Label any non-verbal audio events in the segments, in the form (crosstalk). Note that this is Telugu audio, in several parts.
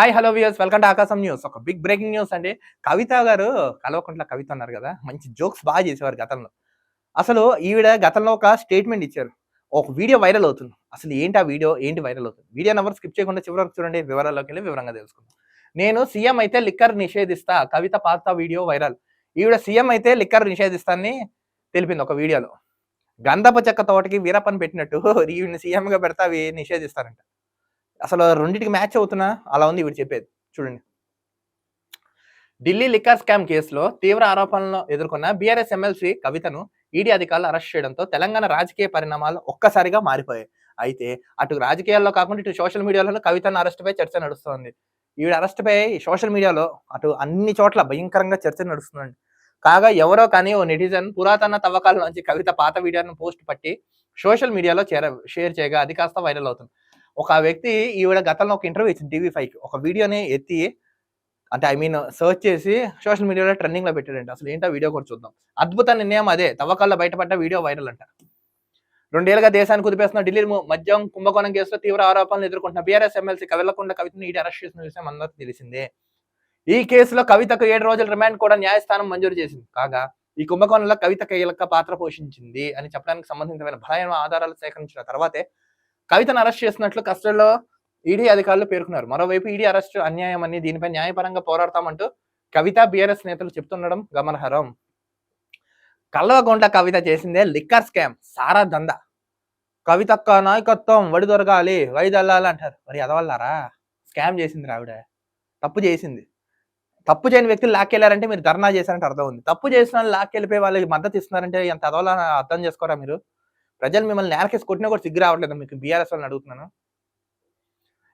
Hi hello views welcome to Aakasam news ఒక బిగ్ బ్రేకింగ్ న్యూస్ అండి. కవిత గారు కలవకుండా కవిత ఉన్నారు కదా. మంచి జోక్స్ బాగా చేసేవారు గతంలో. అసలు ఈవిడ గతంలో ఒక స్టేట్మెంట్ ఇచ్చారు. ఒక వీడియో వైరల్ అవుతుంది. అసలు ఏంటి ఆ వీడియో ఏంటి వైరల్ అవుతుంది? వీడియో నెంబర్ స్కిప్ చేయకుండా చివరి వరకు చూడండి. వివరాల్లోకి వెళ్ళి వివరంగా తెలుసుకుందాం. నేను సీఎం అయితే లిక్కర్ నిషేధిస్తా. కవిత పాత వీడియో వైరల్ ఈవిడ సీఎం అయితే లిక్కర్ నిషేధిస్తానని తెలిపింది ఒక వీడియోలో గంధపు చెక్క తోటకి వీరప్పని పెట్టినట్టు. (laughs) ఈవిని సీఎంగా పెడతా అవి నిషేధిస్తారంట. అసలు రెండింటికి మ్యాచ్ అవుతున్నా? అలా ఉంది వీడు చెప్పేది. చూడండి. ఢిల్లీ లిక్కర్ స్కామ్ కేసులో తీవ్ర ఆరోపణలను ఎదుర్కొన్న బీఆర్ఎస్ ఎమ్మెల్సీ కవితను ఈడీ అధికారులు అరెస్ట్ చేయడంతో తెలంగాణ రాజకీయ పరిణామాలు ఒక్కసారిగా మారిపోయాయి. అయితే అటు రాజకీయాల్లో కాకుండా ఇటు సోషల్ మీడియాలో కవితను అరెస్ట్ పై చర్చ నడుస్తోంది. ఈవిడ అరెస్ట్ పై సోషల్ మీడియాలో అటు అన్ని చోట్ల భయంకరంగా చర్చ నడుస్తుందండి. కాగా ఎవరో కానీ ఓ నెటిజన్ పురాతన తవ్వకాల నుంచి కవిత పాత వీడియోను పోస్ట్ పట్టి సోషల్ మీడియాలో చేర షేర్ చేయగా అది కాస్త వైరల్ అవుతుంది. ఒక వ్యక్తి ఈవిడ గతంలో ఒక ఇంటర్వ్యూ ఇచ్చింది టీవీ ఫైవ్కి ఒక వీడియోని ఎత్తి అంటే ఐ మీన్ సర్చ్ చేసి సోషల్ మీడియాలో ట్రెండింగ్లో పెట్టాడంట. అసలు ఏంటో వీడియో కూడా చూద్దాం. అద్భుత నిర్ణయం అదే. తవ్వకాల్లో బయటపడ్డ వీడియో వైరల్ అంట. రెండేళ్ళుగా దేశాన్ని కుదిపేస్తున్న ఢిల్లీ మద్యం కుంభకోణం కేసులో తీవ్ర ఆరోపణలు ఎదుర్కొంటున్న బీఆర్ఎస్ ఎమ్మెల్సీ కవిలకుండ కవితను ఈడీ అరెస్ట్ చేసిన విషయం అందరికీ తెలిసిందే. ఈ కేసులో కవితకు ఏడు రోజుల రిమాండ్ కూడా న్యాయస్థానం మంజూరు చేసింది. కాగా ఈ కుంభకోణంలో కవిత కీలక పాత్ర పోషించింది అని చెప్పడానికి సంబంధించిన బలమైన ఆధారాలు సేకరించిన తర్వాతే కవితను అరెస్ట్ చేసినట్లు కస్టడీలో ఈడీ అధికారులు పేర్కొన్నారు. మరోవైపు ఈడీ అరెస్ట్ అన్యాయం అని దీనిపై న్యాయపరంగా పోరాడతామంటూ కవిత బీఆర్ఎస్ నేతలు చెప్తుండడం గమనహరం కల్వగుంట కవిత చేసిందే లిక్కర్ స్కామ్ సారా దంద. కవితక్క నాయకత్వం వడి దొరకాలి వైదల్లాలి అంటారు. మరి ఎదవల్లారా స్కామ్ చేసింది ఆవిడ. తప్పు చేసింది. తప్పు చేయని వ్యక్తులు లాక్కెళ్ళారంటే మీరు ధర్నా చేశారంటే అర్థం ఉంది. తప్పు చేసిన వాళ్ళు లాక్కెళ్ళిపోయి వాళ్ళకి మద్దతు ఇస్తున్నారంటే ఎంత అదవలా అర్థం చేసుకోరా మీరు? ప్రజలు మిమ్మల్ని నేరకేసి కొట్టినా కూడా సిగ్గు రావట్లేదు మీకు? బీఆర్ఎస్ వాళ్ళని అడుగుతున్నాను.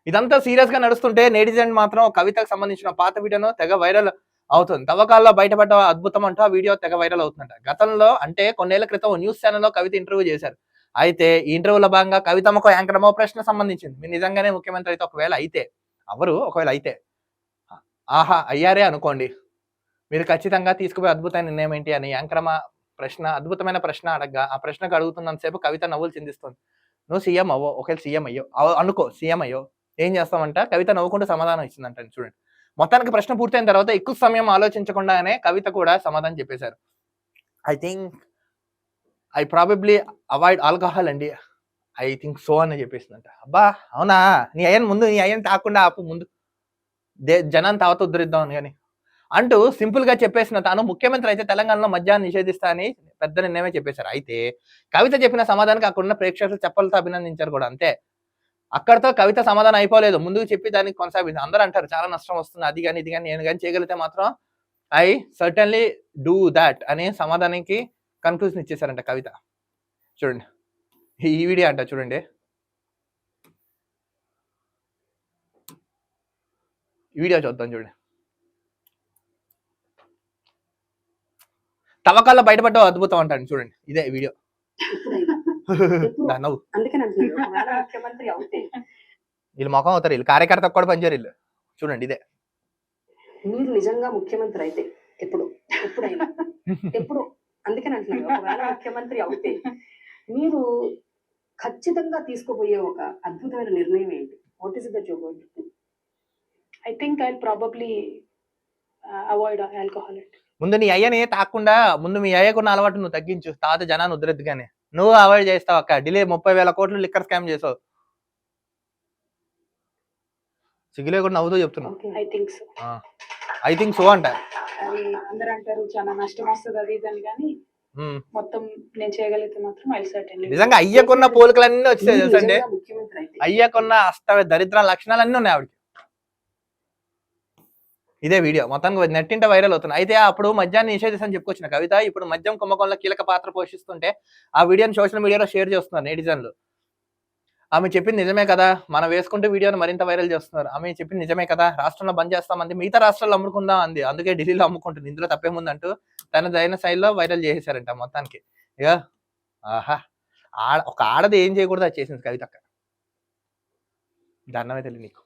ఇదంతా సీరియస్గా నడుస్తుంటే నేటిజన్ మాత్రం కవితకు సంబంధించిన పాత వీడియోను తెగ వైరల్ అవుతుంది. తవ్వకాల్లో బయటపడ్డ అద్భుతం అంటూ ఆ వీడియో తెగ వైరల్ అవుతుందంట. గతంలో అంటే కొన్నేళ్ళ క్రితం న్యూస్ ఛానల్లో కవిత ఇంటర్వ్యూ చేశారు. అయితే ఈ ఇంటర్వ్యూలో భాగంగా కవితమ్మకు యాంకరమో ప్రశ్న సంబంధించింది. మీరు నిజంగానే ముఖ్యమంత్రి అయితే ఒకవేళ అయితే అవరు ఒకవేళ అయితే? ఆహా అయ్యారే అనుకోండి. మీరు ఖచ్చితంగా తీసుకుపోయే అద్భుతమైన నిర్ణయం ఏంటి? అని యాంకరమ ప్రశ్న అద్భుతమైన ప్రశ్న అడగ్గా ఆ ప్రశ్నకు అడుగుతున్నంతసేపు కవిత నవ్వులు చిందిస్తుంది. నువ్వు సీఎం అవ్వో ఒకవేళ సీఎం అయ్యో అనుకో సీఎం అయ్యో ఏం చేస్తామంట? కవిత నవ్వుకుంటూ సమాధానం ఇచ్చిందంట చూడండి. మొత్తానికి ప్రశ్న పూర్తయిన తర్వాత ఎక్కువ సమయం ఆలోచించకుండానే కవిత కూడా సమాధానం చెప్పేశారు. I think I probably avoid alcohol అండి ఐ థింక్ సో అని చెప్పేసిందంట. అబ్బా అవునా? నీ అయ్యని ముందు నీ అయ్యని తాకుండా ఆపు ముందు. దే జనాన్ని తావత ఉద్ధరిద్దాం కానీ అంటూ సింపుల్గా చెప్పేసిన తాను ముఖ్యమంత్రి అయితే తెలంగాణలో మద్యాన్ని నిషేధిస్తా అని పెద్ద నిర్ణయమే చెప్పేశారు. అయితే కవిత చెప్పిన సమాధానానికి అక్కడున్న ప్రేక్షకులు చెప్పలతో అభినందించారు కూడా అంతే. అక్కడతో కవిత సమాధానం అయిపోలేదు. ముందుకు చెప్పి దానికి కొనసాగింది. అందరూ అంటారు చాలా నష్టం వస్తుంది. అది కానీ ఇది కానీ నేను కానీ చేయగలిగితే మాత్రం ఐ సర్టన్లీ డూ దాట్ అనే సమాధానానికి కన్క్లూజన్ ఇచ్చేసారంట కవిత. చూడండి. ఈ వీడియో అంట చూడండి. ఈ వీడియో చూద్దాం చూడండి. తవ్వకాల్లో బయటపడ్డ అద్భుతం అంటాను. చూడండి ఇదే వీడియో. దా నవ్వు. అందుకని అంటున్నాను ఒకవేళ (laughs) ముఖ్యమంత్రి అవుతే వీళ్ళు మొఖం అవుతారు వీళ్ళు కార్యకర్త కూడా పనిచేయరు వీళ్ళు. చూడండి ఇదే. మీరు నిజంగా ముఖ్యమంత్రి అయితే ఎప్పుడు? ఎప్పుడైనా? (laughs) ఎప్పుడు? అందుకని అంటున్నాను ఒకవేళ ముఖ్యమంత్రి అవుతే మీరు ఖచ్చితంగా తీసుకోబోయే ఒక అద్భుతమైన నిర్ణయం ఏంటి? What is that your I think I'll probably uh, avoid alcohol. ముందు నీ అయ్యని తాకుండా ముందు మీ అయ్యకున్న అలవాటు నువ్వు తగ్గించు. తాత జనాన్ని ఉద్రెద్దుగానే నువ్వు అవాయిడ్ చేస్తావు అక్క. ఢిల్లీ ముప్పై వేల కోట్లు లిక్కర్ స్కామ్ చేసావు. సిగ్గులే కూడా నవ్వుతూ చెప్తున్నావు. ఐ థింక్ సో అంట. అది అందరూ అంటారు చాలా నష్టం వస్తుంది అది ఇది అని కానీ ఉమ్. మొత్తం నేను చేయగలిగితే మాత్రం ఐ సర్టెన్లీ నిజంగా అయ్యకున్న పోలికలన్నీ వచ్చాయి తెలుసా అండి ముఖ్యమంత్రి అయితే. అయ్యకున్న అష్ట దరిద్ర లక్షణాలన్నీ ఉన్నాయి ఆవిడకి. ఇదే వీడియో. మొత్తానికి నెట్టింట వైరల్ అవుతుంది అయితే అప్పుడు మద్యాన్ని నిషేధించని చెప్పుకొచ్చిన కవిత ఇప్పుడు మద్యం కుంభకోణంలో కీలక పాత్ర పోషిస్తుంటే ఆ వీడియోని సోషల్ మీడియాలో షేర్ చేస్తున్నారు నెటిజన్లు. ఆమె చెప్పింది నిజమే కదా మనం వేసుకుంటే వీడియోని మరింత వైరల్ చేస్తున్నారు. ఆమె చెప్పింది నిజమే కదా రాష్ట్రంలో బంద్ చేస్తామంది మిగతా రాష్ట్రాల్లో అమ్ముకుందాం అంది. అందుకే ఢిల్లీలో అమ్ముకుంటుంది. ఇందులో తప్పేముందంటూ తన దైన శైలిలో వైరల్ చేసేసారంట మొత్తానికి. ఇక ఆహా ఆడ ఒక ఆడది ఏం చేయకూడదు అది చేసింది కవిత అక్క. దండమే తెలియదు నీకు.